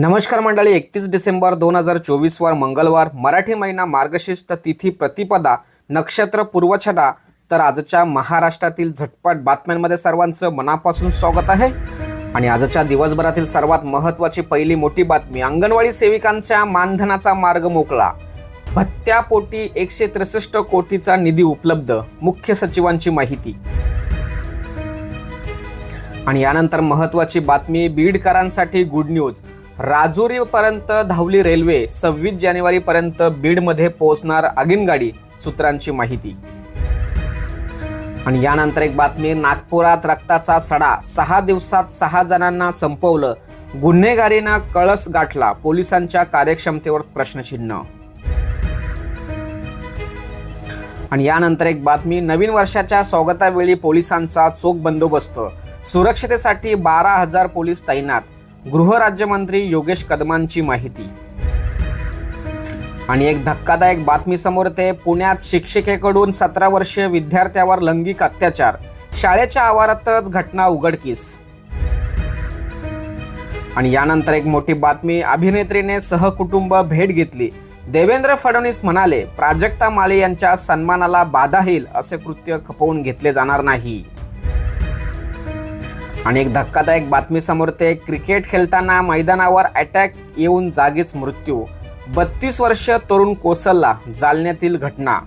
नमस्कार मंडळी एकतीस डिसेंबर दोन हजार चोवीसवर मंगळवार मराठी महिना मार्गशीर्ष तिथी प्रतिपदा नक्षत्र पूर्वछडा. तर आजच्या महाराष्ट्रातील झटपट बातम्यांमध्ये सर्वांचं मनापासून स्वागत आहे. आणि आजच्या दिवसभरातील सर्वात महत्त्वाची पहिली मोठी बातमी अंगणवाडी सेविकांच्या मानधनाचा मार्ग मोकळा. भत्त्यापोटी एकशे त्रेसष्ट कोटीचा निधी उपलब्ध मुख्य सचिवांची माहिती. आणि यानंतर महत्त्वाची बातमी बीडकरांसाठी गुड न्यूज राजुरीपर्यंत धावली रेल्वे सव्वीस जानेवारीपर्यंत बीडमध्ये पोहोचणार आगीनगाडी सूत्रांची माहिती. आणि यानंतर एक बातमी नागपुरात रक्ताचा सडा सहा दिवसात सहा जणांना संपवलं. गुन्हेगारीनं कळस गाठला पोलिसांच्या कार्यक्षमतेवर प्रश्नचिन्ह. आणि यानंतर एक बातमी नवीन वर्षाच्या स्वागतावेळी पोलिसांचा चोख बंदोबस्त. सुरक्षतेसाठी बारा हजार पोलीस तैनात. गृहराज्यमंत्री योगेश कदमांची माहिती. आणि एक धक्कादायक बातमी समोर येते. पुण्यात शिक्षिकेकडून सतरा वर्षीय विद्यार्थ्यावर लैंगिक अत्याचार. शाळेच्या आवारातच घटना उघडकीस. आणि यानंतर एक मोठी बातमी. अभिनेत्रीने सहकुटुंब भेट घेतली. देवेंद्र फडणवीस म्हणाले प्राजक्ता माले यांच्या सन्मानाला बाधा येईल असे कृत्य खपवून घेतले जाणार नाही. आणि एक धक्कादायक बातमी समोर ते क्रिकेट खेळताना मैदानावर अटॅक येऊन जागीच मृत्यू. बत्तीस वर्ष तरुण कोसलला जालन्यातील घटना.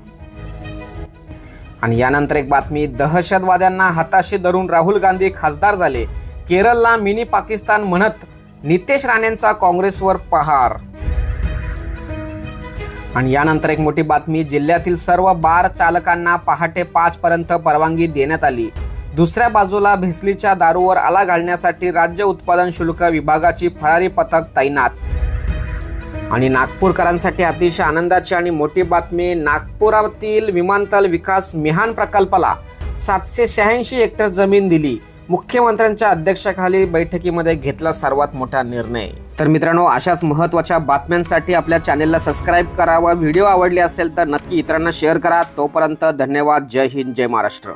आणि यानंतर एक बातमी दहशतवाद्यांना हाताशी धरून राहुल गांधी खासदार झाले. केरळला मिनी पाकिस्तान म्हणत नितेश राणेंचा काँग्रेसवर पहार. आणि यानंतर एक मोठी बातमी जिल्ह्यातील सर्व बार चालकांना पहाटे पाच पर्यंत परवानगी देण्यात आली. दुसऱ्या बाजूला भेसलीच्या दारूवर आला घालण्यासाठी राज्य उत्पादन शुल्क विभागाची फळारी पथक तैनात. आणि नागपूरकरांसाठी अतिशय आनंदाची आणि मोठी बातमी नागपुरातील विमानतळ विकास मिहान प्रकल्पाला सातशे शहाऐंशी हेक्टर जमीन दिली. मुख्यमंत्र्यांच्या अध्यक्षाखाली बैठकीमध्ये घेतला सर्वात मोठा निर्णय. तर मित्रांनो अशाच महत्त्वाच्या बातम्यांसाठी आपल्या चॅनेलला सबस्क्राईब करा व व्हिडिओ आवडले असेल तर नक्की इतरांना शेअर करा. तोपर्यंत धन्यवाद. जय हिंद जय महाराष्ट्र.